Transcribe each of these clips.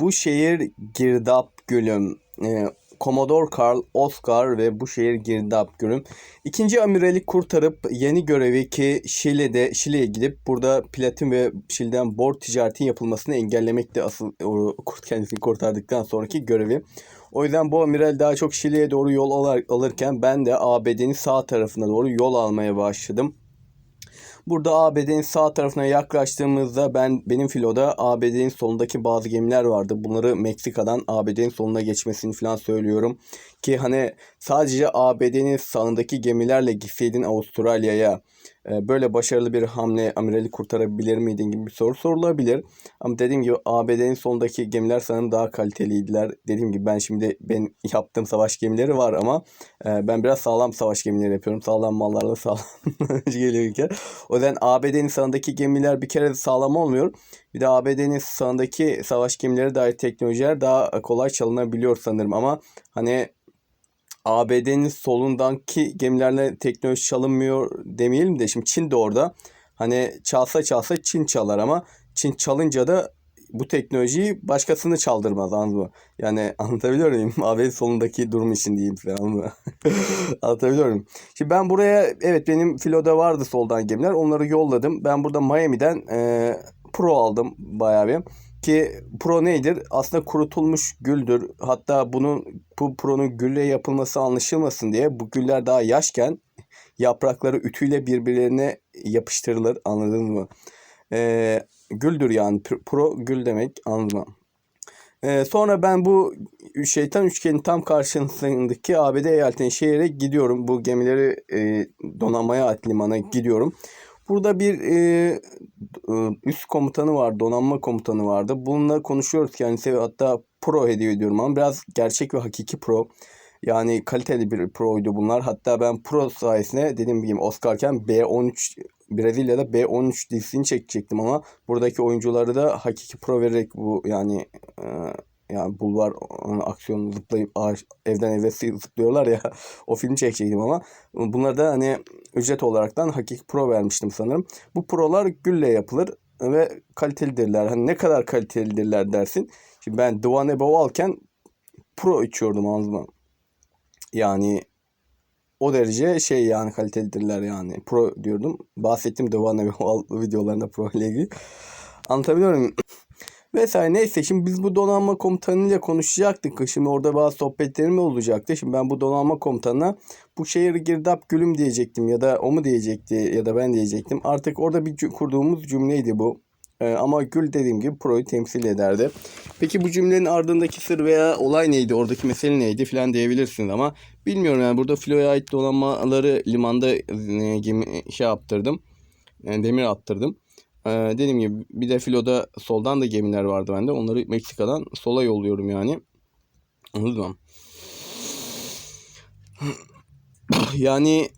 Bu şehir girdap gülüm. E, Commodore Karl, Oscar ve bu şehir girdap gülüm. İkinci amirali kurtarıp yeni görevi ki Şile'de Şile'ye gidip burada platin ve Şile'den bor ticaretin yapılmasını engellemekti asıl kurt kendisini kurtardıktan sonraki görevi. O yüzden bu amiral daha çok Şile'ye doğru yol alırken ben de ABD'nin sağ tarafına doğru yol almaya başladım. Burada ABD'nin sağ tarafına yaklaştığımızda ben benim filoda ABD'nin solundaki bazı gemiler vardı. Bunları Meksika'dan ABD'nin soluna geçmesini falan söylüyorum. Ki hani sadece ABD'nin sağındaki gemilerle gitseydin Avustralya'ya e, böyle başarılı bir hamle amirali kurtarabilir miydin gibi bir soru sorulabilir. Ama dediğim gibi ABD'nin solundaki gemiler sanırım daha kaliteliydiler. Dediğim gibi ben şimdi ben yaptığım savaş gemileri var ama e, ben biraz sağlam savaş gemileri yapıyorum. Sağlam mallarla sağlam geliyor ülke. O yüzden ABD'nin sağındaki gemiler bir kere sağlam olmuyor. Bir de ABD'nin sağındaki savaş gemileri dair teknolojiler daha kolay çalınabiliyor sanırım ama hani ABD'nin solundaki gemilerle teknoloji çalınmıyor demeyelim de şimdi Çin de orada. Hani çalsa çalsa Çin çalar ama Çin çalınca da bu teknolojiyi başkasını çaldırmaz anladın mı? Yani anlatabiliyor muyum? ABD solundaki durum için diyeyim size anladın mı? anlatabiliyor muyum? Şimdi ben buraya evet benim filoda vardı soldan gemiler onları yolladım. Ben burada Miami'den e, Pro aldım bayağı bir. Ki pro nedir? Aslında kurutulmuş güldür. Hatta bunun bu pronun gülle yapılması anlaşılmasın diye bu güller daha yaşken yaprakları ütüyle birbirlerine yapıştırılır. Anladın mı? Ee, güldür yani. Pro gül demek. Anladın mı? Ee, sonra ben bu şeytan üçgenin tam karşısındaki ABD eyaletinin şehre gidiyorum. Bu gemileri e, donanmaya at limana gidiyorum. Burada bir e, üst komutanı var, donanma komutanı vardı. Bununla konuşuyoruz kendisi hatta pro hediye ediyorum ama biraz gerçek ve hakiki pro. Yani kaliteli bir proydu bunlar. Hatta ben pro sayesinde dediğim gibi Oscar'ken B13 Brezilya'da B13 dizisini çekecektim ama buradaki oyuncuları da hakiki pro vererek bu yani e, yani bulvar aksiyon zıplayıp ağaç, evden eve zıplıyorlar ya o filmi çekecektim ama bunları da hani ücret olaraktan hakiki pro vermiştim sanırım. Bu prolar gülle yapılır ve kalitelidirler. Hani ne kadar kalitelidirler dersin. Şimdi ben Above alken pro içiyordum ağzıma. Yani o derece şey yani kalitelidirler yani. Pro diyordum. Bahsettim One Above videolarında pro ile ilgili. Anlatabiliyor muyum? Vesaire neyse şimdi biz bu donanma komutanıyla konuşacaktık. Şimdi orada bazı sohbetlerim olacaktı. Şimdi ben bu donanma komutanına bu şehir girdap gülüm diyecektim ya da o mu diyecekti ya da ben diyecektim. Artık orada bir kurduğumuz cümleydi bu. Ee, ama Gül dediğim gibi Pro'yu temsil ederdi. Peki bu cümlenin ardındaki sır veya olay neydi, oradaki mesele neydi filan diyebilirsiniz ama bilmiyorum yani burada filoya ait donanmaları limanda e, şey yaptırdım. Yani demir attırdım. Ee, dediğim gibi bir de filoda soldan da gemiler vardı bende. Onları Meksika'dan sola yolluyorum yani. Anladın mı? yani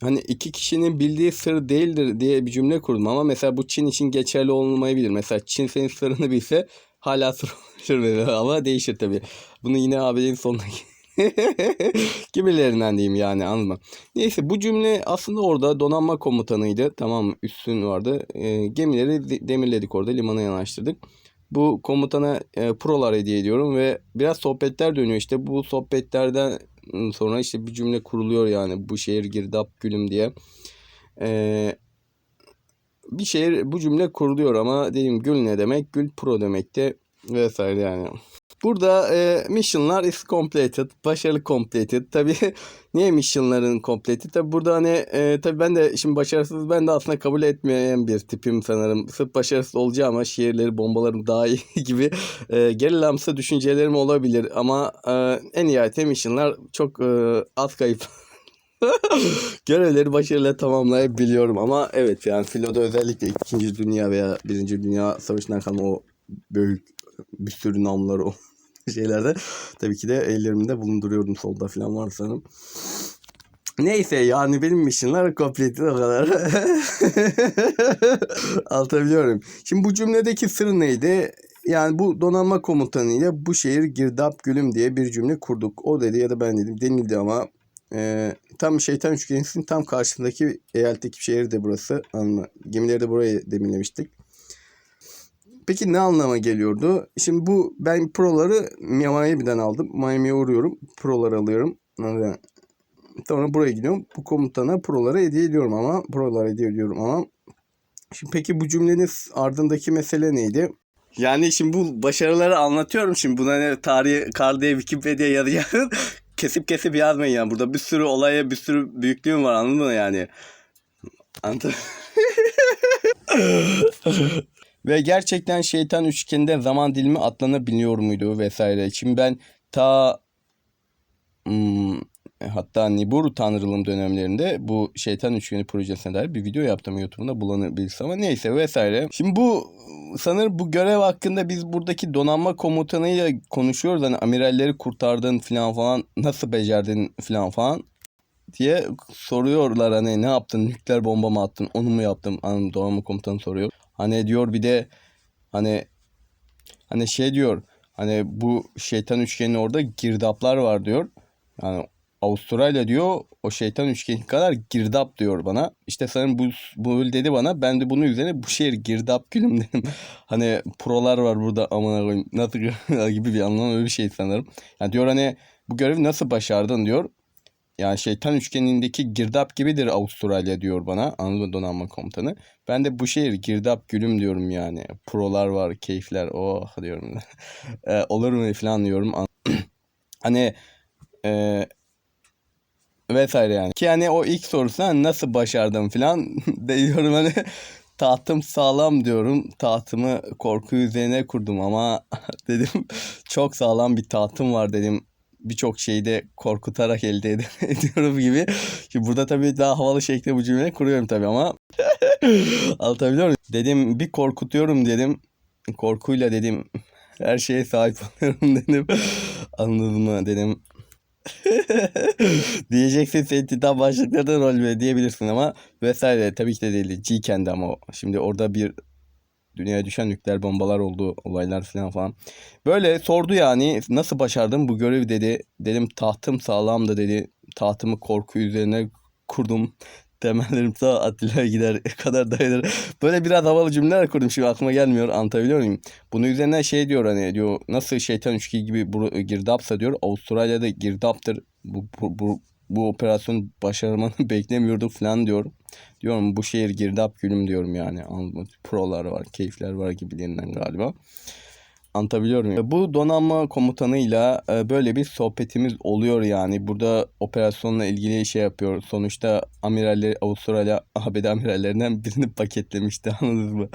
hani iki kişinin bildiği sır değildir diye bir cümle kurdum ama mesela bu Çin için geçerli olmayabilir. Mesela Çin senin sırrını bilse hala sır oluşur ama değişir tabii. Bunu yine ABD'nin sonuna Gibilerinden diyeyim yani anladın Neyse bu cümle aslında orada donanma komutanıydı. Tamam üstün vardı. E, gemileri demirledik orada limana yanaştırdık. Bu komutana e, prolar hediye ediyorum ve biraz sohbetler dönüyor. İşte bu sohbetlerden sonra işte bir cümle kuruluyor yani bu şehir girdap gülüm diye. E, bir şehir bu cümle kuruluyor ama dediğim gül ne demek? Gül pro demekti vesaire yani. Burada e, missionlar is completed. Başarılı completed. Tabi niye missionların completed? Tabi burada hani e, tabi ben de şimdi başarısız ben de aslında kabul etmeyen bir tipim sanırım. Sırf başarısız olacağım ama şiirleri bombalarım daha iyi gibi e, gerilamsı düşüncelerim olabilir. Ama e, en nihayetinde missionlar çok e, az kayıp görevleri başarıyla tamamlayabiliyorum ama evet yani filoda özellikle 2. Dünya veya 1. Dünya Savaşı'ndan kalma o büyük bir sürü namları o şeylerde tabii ki de ellerimde bulunduruyorum solda falan var sanırım. Neyse yani benim missionlar complete o kadar. Anlatabiliyorum. Şimdi bu cümledeki sır neydi? Yani bu donanma komutanıyla bu şehir girdap gülüm diye bir cümle kurduk. O dedi ya da ben dedim denildi ama e, tam şeytan üçgenisinin tam karşısındaki eyaletteki şehir de burası. Anla. Gemileri de buraya demirlemiştik. Peki ne anlama geliyordu? Şimdi bu ben proları Miami'den aldım. Miami'ye uğruyorum. Proları alıyorum. Sonra buraya gidiyorum. Bu komutana proları hediye ediyorum ama proları hediye ediyorum ama Şimdi peki bu cümlenin ardındaki mesele neydi? Yani şimdi bu başarıları anlatıyorum şimdi buna ne tarihi kar diye Wikipedia yazıyor. kesip kesip yazmayın yani. Burada bir sürü olaya bir sürü büyüklüğüm var anladın mı yani? Anladın Ve gerçekten şeytan üçgeninde zaman dilimi atlanabiliyor muydu vesaire. Şimdi ben ta hmm, hatta Nibiru Tanrılığım dönemlerinde bu şeytan üçgeni projesine dair bir video yaptım YouTube'da bulunabilirse ama neyse vesaire. Şimdi bu sanırım bu görev hakkında biz buradaki donanma komutanıyla konuşuyoruz. Hani amiralleri kurtardın falan falan nasıl becerdin falan falan diye soruyorlar hani ne yaptın nükleer bomba mı attın onu mu yaptım hani donanma komutanı soruyor. Hani diyor bir de hani hani şey diyor hani bu şeytan üçgenin orada girdaplar var diyor. Yani Avustralya diyor o şeytan üçgeni kadar girdap diyor bana. İşte sanırım bu, bu dedi bana. Ben de bunun üzerine bu şehir girdap gülüm dedim. hani prolar var burada amına koyayım. Nasıl gibi bir anlam öyle bir şey sanırım. Yani diyor hani bu görevi nasıl başardın diyor. Yani şeytan üçgenindeki girdap gibidir Avustralya diyor bana. Anadolu Donanma Komutanı. Ben de bu şehir girdap gülüm diyorum yani. Prolar var, keyifler. Oh diyorum. e, olur mu falan diyorum. hani e, vesaire yani. Ki hani o ilk sorusuna nasıl başardım falan diyorum hani tahtım sağlam diyorum. Tahtımı korku üzerine kurdum ama dedim çok sağlam bir tahtım var dedim. Birçok şeyi de korkutarak elde ed- ediyorum gibi. Şimdi burada tabii daha havalı şekilde bu cümleyi kuruyorum tabii ama anlatabiliyor muyum? Dedim bir korkutuyorum dedim. Korkuyla dedim her şeye sahip oluyorum dedim. Anladın mı dedim. Diyeceksin senin titan başlıklarında rol diyebilirsin ama vesaire tabii ki de değil. G kendi ama o. Şimdi orada bir dünyaya düşen nükleer bombalar oldu olaylar falan falan. Böyle sordu yani nasıl başardım bu görevi dedi. Dedim tahtım sağlamdı dedi. Tahtımı korku üzerine kurdum. Temellerim sağ Atilla'ya gider kadar dayanır. Böyle biraz havalı cümleler kurdum şimdi aklıma gelmiyor anlatabiliyor muyum? Bunun üzerine şey diyor hani diyor nasıl şeytan üçgeni gibi girdapsa diyor Avustralya'da girdaptır. Bu, bu, bu, bu operasyon başarmanı beklemiyordum falan diyor. Diyorum bu şehir girdap gülüm diyorum yani. Prolar var, keyifler var gibilerinden galiba. Anlatabiliyor muyum? Bu donanma komutanıyla e, böyle bir sohbetimiz oluyor yani. Burada operasyonla ilgili şey yapıyor. Sonuçta amiralleri Avustralya ABD amirallerinden birini paketlemişti anladınız mı?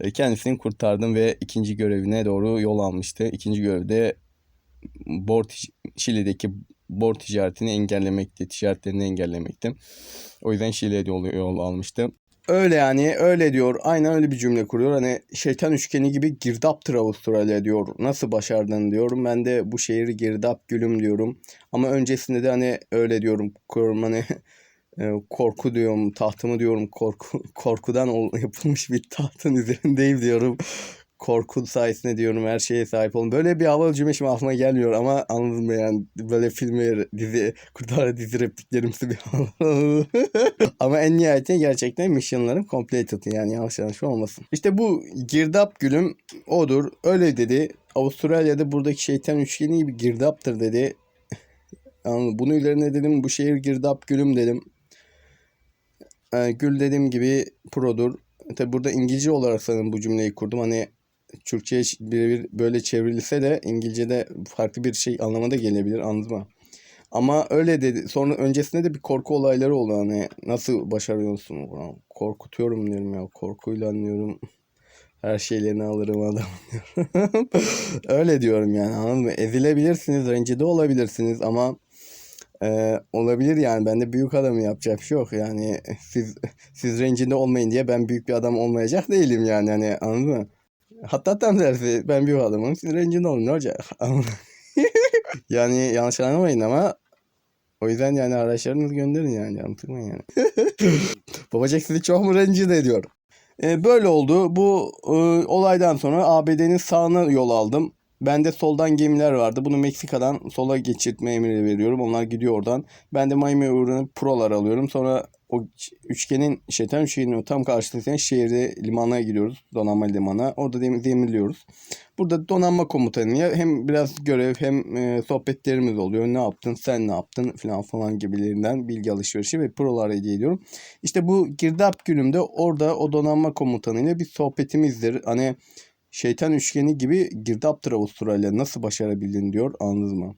E, Kendisini kurtardım ve ikinci görevine doğru yol almıştı. İkinci görevde Bor Şili'deki bor ticaretini engellemekti. Ticaretlerini engellemekti. O yüzden Şili'ye yol, yol almıştı. Öyle yani öyle diyor. Aynen öyle bir cümle kuruyor. Hani şeytan üçgeni gibi girdaptır Avustralya diyor. Nasıl başardın diyorum. Ben de bu şehir girdap gülüm diyorum. Ama öncesinde de hani öyle diyorum. Kuruyorum hani e, korku diyorum. Tahtımı diyorum. Korku korkudan yapılmış bir tahtın üzerindeyim diyorum. Korku sayesinde diyorum her şeye sahip olun. Böyle bir havalı cümle şimdi aklıma gelmiyor ama anladın mı yani böyle filmi, dizi, kurtlar dizi repliklerimsi bir Ama en nihayetinde gerçekten missionların completed yani yanlış anlaşılma olmasın. İşte bu girdap gülüm odur. Öyle dedi. Avustralya'da buradaki şeytan üçgeni gibi girdaptır dedi. Yani bunun üzerine dedim bu şehir girdap gülüm dedim. Ee, gül dediğim gibi produr. Tabi burada İngilizce olarak sanırım bu cümleyi kurdum. Hani Türkçe'ye birebir böyle çevrilse de İngilizce'de farklı bir şey anlamada gelebilir anladın mı? Ama öyle dedi. Sonra öncesinde de bir korku olayları oldu. Hani nasıl başarıyorsun? Korkutuyorum diyorum ya. Korkuyla anlıyorum. Her şeylerini alırım adam diyorum. öyle diyorum yani anladın mı? Ezilebilirsiniz, rencide olabilirsiniz ama e, olabilir yani. Ben de büyük adamı yapacak bir şey yok. Yani siz siz rencide olmayın diye ben büyük bir adam olmayacak değilim yani. Hani anladın mı? Hatta tam tersi ben büyük adamım. Siz rencide olun ne olacak? yani yanlış anlamayın ama o yüzden yani araçlarınızı gönderin yani. Anlatmayın yani. Babacak sizi çok mu rencide ediyor? E, böyle oldu. Bu e, olaydan sonra ABD'nin sağına yol aldım. Bende soldan gemiler vardı. Bunu Meksika'dan sola geçirtme emri veriyorum. Onlar gidiyor oradan. Ben de Miami'ye uğranıp prolar alıyorum. Sonra o üçgenin şeytan üçgenin o tam karşısındaki şehirde limana giriyoruz. Donanma limana. Orada dem- demirliyoruz. Burada donanma komutanıyla hem biraz görev hem e, sohbetlerimiz oluyor. Ne yaptın, sen ne yaptın falan falan gibilerinden bilgi alışverişi ve prolar hediye ediyorum. İşte bu girdap günümde orada o donanma komutanıyla bir sohbetimizdir. Hani şeytan üçgeni gibi girdaptır Avustralya nasıl başarabildin diyor anladınız mı?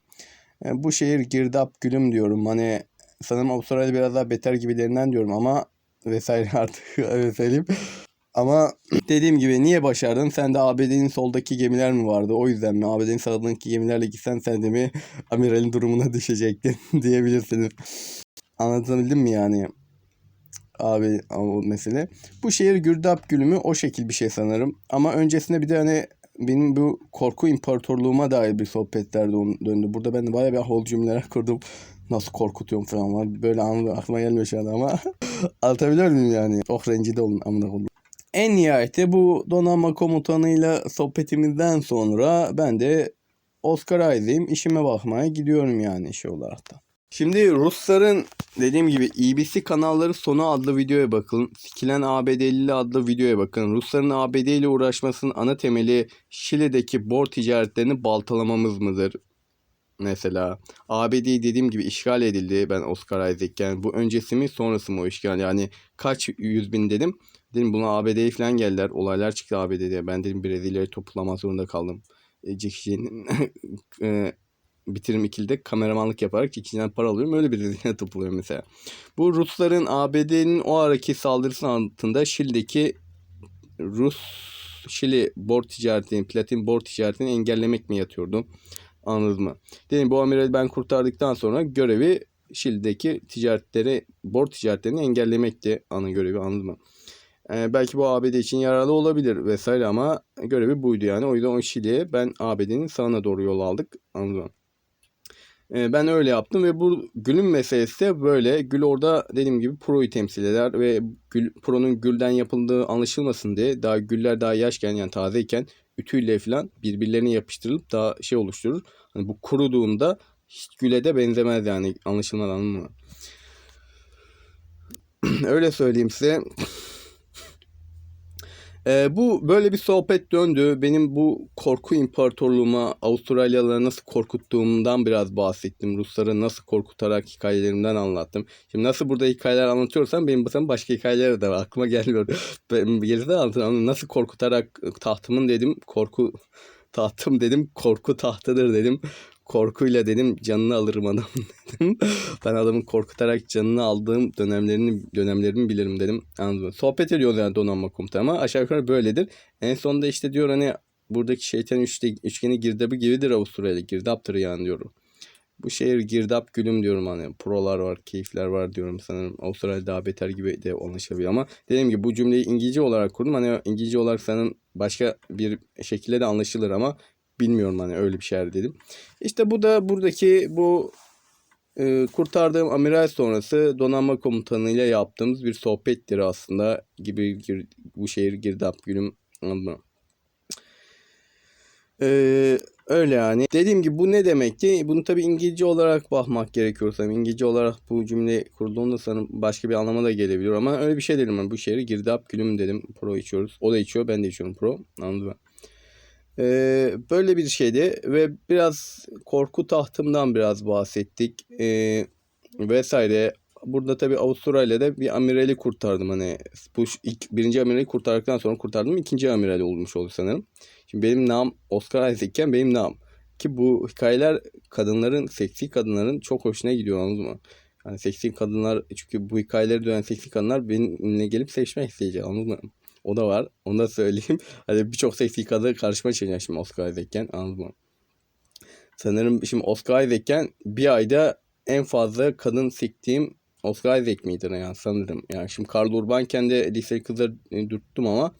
E, bu şehir girdap gülüm diyorum. Hani sanırım Avustralya biraz daha beter gibilerinden diyorum ama vesaire artık öyle. Ama dediğim gibi niye başardın? Sen de ABD'nin soldaki gemiler mi vardı? O yüzden mi? ABD'nin sağındaki gemilerle gitsen sen de mi amiralin durumuna düşecektin diyebilirsiniz. Anlatabildim mi yani? Abi o mesele. Bu şehir Gürdap gülümü o şekil bir şey sanırım. Ama öncesinde bir de hani benim bu korku imparatorluğuma dair bir sohbetler dön- döndü. Burada ben de bayağı bir hol cümleler kurdum. Nasıl korkutuyorum falan var. Böyle anı aklıma gelmiyor şu an ama. Anlatabiliyor muyum yani? Oh rencide olun amına koydum. En nihayette bu donanma komutanıyla sohbetimizden sonra ben de Oscar Isaac'im işime bakmaya gidiyorum yani şey olarak da. Şimdi Rusların dediğim gibi EBC kanalları sonu adlı videoya bakın. Sikilen ABD'li adlı videoya bakın. Rusların ABD ile uğraşmasının ana temeli Şili'deki bor ticaretlerini baltalamamız mıdır? Mesela ABD dediğim gibi işgal edildi. Ben Oscar Isaac'ken bu öncesi mi sonrası mı o işgal? Yani kaç yüz bin dedim. Dedim buna ABD'ye falan geldiler. Olaylar çıktı ABD'de. Ben dedim Brezilya'yı toplamak zorunda kaldım. E, Jackie Chan'in e, bitirim ikilide kameramanlık yaparak ikinciden para alıyorum. Öyle bir Brezilya topluyor mesela. Bu Rusların ABD'nin o araki saldırısı altında Şili'deki Rus Şili bor ticaretini, platin bor ticaretini engellemek mi yatıyordu? Anladın mı? Dedim bu amirali ben kurtardıktan sonra görevi Şili'deki ticaretleri, bor ticaretlerini engellemekti ana görevi anladın mı? Ee, belki bu ABD için yararlı olabilir vesaire ama görevi buydu yani. O yüzden o Şili'ye ben ABD'nin sağına doğru yol aldık. Anladın mı? Ee, ben öyle yaptım ve bu gülün meselesi de böyle. Gül orada dediğim gibi Pro'yu temsil eder ve gül, Pro'nun gülden yapıldığı anlaşılmasın diye daha güller daha yaşken yani tazeyken ütüyle falan birbirlerine yapıştırılıp daha şey oluşturur. Hani bu kuruduğunda hiç güle de benzemez yani anlaşılmaz anladın mı? öyle söyleyeyim size. Ee, bu böyle bir sohbet döndü. Benim bu korku imparatorluğuma Avustralyalıları nasıl korkuttuğumdan biraz bahsettim. Rusları nasıl korkutarak hikayelerimden anlattım. Şimdi nasıl burada hikayeler anlatıyorsam benim mesela başka hikayeler de var. Aklıma gelmiyor. Ben geride anlatıyorum. Nasıl korkutarak tahtımın dedim korku tahtım dedim korku tahtıdır dedim. Korkuyla dedim canını alırım adam dedim. ben adamın korkutarak canını aldığım dönemlerini dönemlerimi bilirim dedim. Anladın mı? Sohbet ediyoruz yani donanma komutanı ama aşağı yukarı böyledir. En sonunda işte diyor hani buradaki şeytan üçte, üçgeni girdabı gibidir Avustralya. Girdaptır yani diyorum. Bu şehir girdap gülüm diyorum hani prolar var, keyifler var diyorum sanırım. Avustralya daha beter gibi de anlaşabiliyor ama dediğim gibi bu cümleyi İngilizce olarak kurdum. Hani İngilizce olarak sanırım başka bir şekilde de anlaşılır ama bilmiyorum hani öyle bir şeyler dedim. İşte bu da buradaki bu e, kurtardığım amiral sonrası donanma komutanıyla yaptığımız bir sohbettir aslında gibi gir- bu şehir girdap gülüm anladın? Ee, öyle yani. Dediğim gibi bu ne demek ki? Bunu tabii İngilizce olarak bakmak gerekiyor. Tabii İngilizce olarak bu cümle kurduğunda sanırım başka bir anlama da gelebilir ama öyle bir şey dedim ben. Bu şehri girdap gülüm dedim. Pro içiyoruz. O da içiyor. Ben de içiyorum pro. Anladın mı? Ee, böyle bir şeydi ve biraz korku tahtımdan biraz bahsettik. Ee, vesaire. Burada tabii Avustralya'da bir amirali kurtardım. Hani bu ilk birinci amirali kurtardıktan sonra kurtardım. ikinci amiral olmuş oldu sanırım. Şimdi benim nam Oscar Isaac'ken benim nam. Ki bu hikayeler kadınların, seksi kadınların çok hoşuna gidiyor anladın mı? Yani seksi kadınlar çünkü bu hikayeleri dönen seksi kadınlar benimle gelip sevişmek isteyecek anladın mı? O da var. Onu da söyleyeyim. Hani birçok seksi kadın karşıma çıkacak şimdi Oscar Isaac'ken anladın mı? Sanırım şimdi Oscar Isaac'ken bir ayda en fazla kadın sektiğim Oscar Isaac miydi yani sanırım. Yani şimdi Karl Urbanken de lise kızları e, dürttüm ama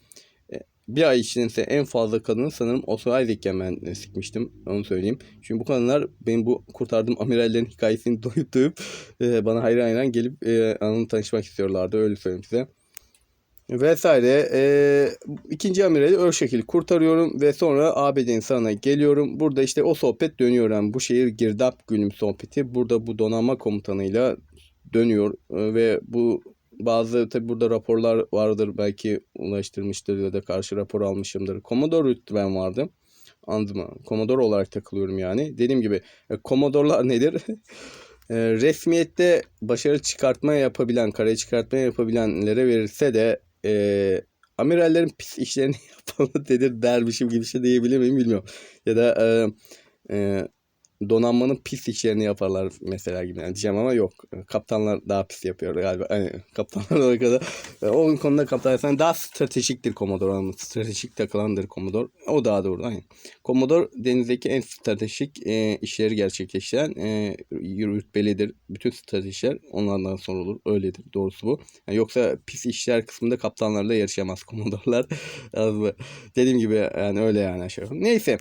e, bir ay içinde en fazla kadını sanırım Oscar Isaac'ken ben e, sikmiştim. Onu söyleyeyim. Çünkü bu kadınlar benim bu kurtardığım amirallerin hikayesini doyup bana hayran hayran gelip e, anımla tanışmak istiyorlardı. Öyle söyleyeyim size vesaire. E, ikinci o şekilde kurtarıyorum ve sonra ABD'nin sağına geliyorum. Burada işte o sohbet dönüyor. Yani bu şehir girdap günüm sohbeti. Burada bu donanma komutanıyla dönüyor E, ve bu bazı tabi burada raporlar vardır belki ulaştırmıştır ya da karşı rapor almışımdır. Commodore rütbem vardı. Anladın mı? Commodore olarak takılıyorum yani. Dediğim gibi e, Commodore'lar nedir? E, resmiyette başarı çıkartma yapabilen, kare çıkartma yapabilenlere verirse de e, amirallerin pis işlerini yapanı dedir dermişim gibi bir şey diyebilir miyim bilmiyorum. Ya da e, e, donanmanın pis işlerini yaparlar mesela gibi yani diyeceğim ama yok. Kaptanlar daha pis yapıyor galiba. Hani kaptanlar o kadar. E, O konuda kaptan sen daha stratejiktir Commodore. Anladın mı? Stratejik takılandır Commodore. O daha doğru. Aynen. Commodore denizdeki en stratejik e, işleri gerçekleştiren e, rütbelidir. Bütün stratejiler onlardan sonra olur. Öyledir. Doğrusu bu. Yani yoksa pis işler kısmında kaptanlarla yarışamaz Commodore'lar. Dediğim gibi yani öyle yani aşağı. Neyse.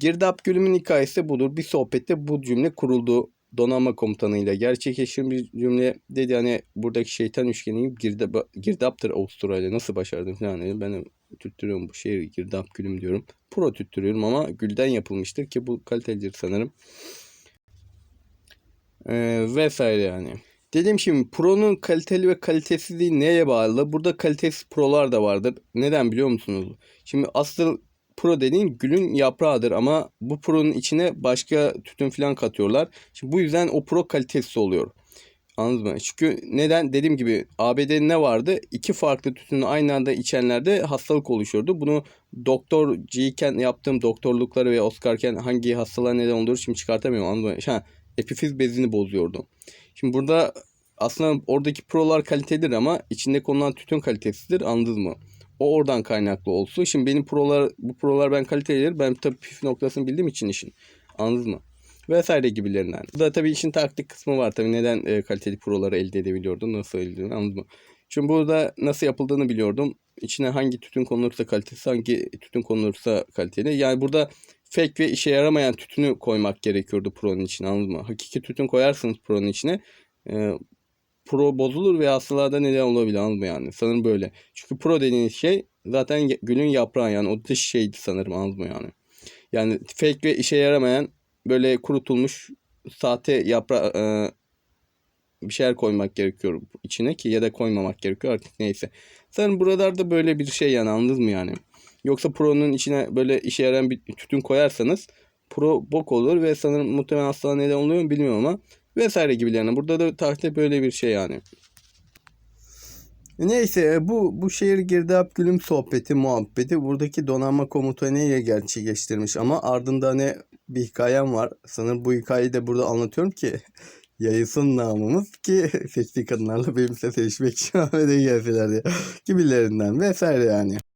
Girdap Gülüm'ün hikayesi budur. Bir sohbette bu cümle kuruldu. Donanma komutanıyla gerçekleşen bir cümle dedi hani buradaki şeytan üçgeni girdap, girdaptır Avustralya nasıl başardın falan dedi. Ben tüttürüyorum bu şehir girdap gülüm diyorum. Pro tüttürüyorum ama gülden yapılmıştır ki bu kalitelidir sanırım. Ee, vesaire yani. Dedim şimdi Pro'nun kaliteli ve kalitesizliği neye bağlı? Burada kalitesiz Pro'lar da vardır. Neden biliyor musunuz? Şimdi asıl Pro dediğin gülün yaprağıdır ama bu Pro'nun içine başka tütün falan katıyorlar. Şimdi bu yüzden o Pro kalitesiz oluyor. Anladınız mı? Çünkü neden? Dediğim gibi ABD'de ne vardı? İki farklı tütünü aynı anda içenlerde hastalık oluşuyordu. Bunu doktorcuyken yaptığım doktorlukları ve Oscar'ken hangi hastalığa neden olduğunu şimdi çıkartamıyorum. Anladın mı? Ha, epifiz bezini bozuyordu. Şimdi burada aslında oradaki prolar kalitelidir ama içinde konulan tütün kalitesizdir. Anladınız mı? O oradan kaynaklı olsun. Şimdi benim prolar bu prolar ben kalitelidir. Ben tabii püf noktasını bildiğim için işin. Anladınız mı? Vesaire gibilerinden. Burada tabii işin taktik kısmı var. Tabii neden e, kaliteli proları elde edebiliyordum? Nasıl elde ediyordum? Anladınız mı? Şimdi burada nasıl yapıldığını biliyordum. İçine hangi tütün konulursa kalitesi, hangi tütün konulursa kaliteli. Yani burada fake ve işe yaramayan tütünü koymak gerekiyordu Pro'nun içine anladın mı? Hakiki tütün koyarsınız Pro'nun içine. E, Pro bozulur ve hastalığa da neden olabilir anladın mı yani? Sanırım böyle. Çünkü Pro dediğiniz şey zaten gülün yaprağı yani o dış şeydi sanırım anladın mı yani? Yani fake ve işe yaramayan böyle kurutulmuş sahte yapra e, bir şeyler koymak gerekiyor içine ki ya da koymamak gerekiyor artık neyse. Sanırım buralarda böyle bir şey yani anladınız mı yani? Yoksa Pro'nun içine böyle işe yarayan bir tütün koyarsanız Pro bok olur ve sanırım muhtemelen hastalığa neden oluyor mu bilmiyorum ama vesaire gibilerine. Burada da tarihte böyle bir şey yani. Neyse bu bu şehir girdap gülüm sohbeti muhabbeti buradaki donanma komutanı ile gerçekleştirmiş ama ardında ne bir hikayem var. Sanırım bu hikayeyi de burada anlatıyorum ki yayılsın namımız ki seçtiği kadınlarla benimle sevişmek için Ahmet'e gelseler diye gibilerinden vesaire yani.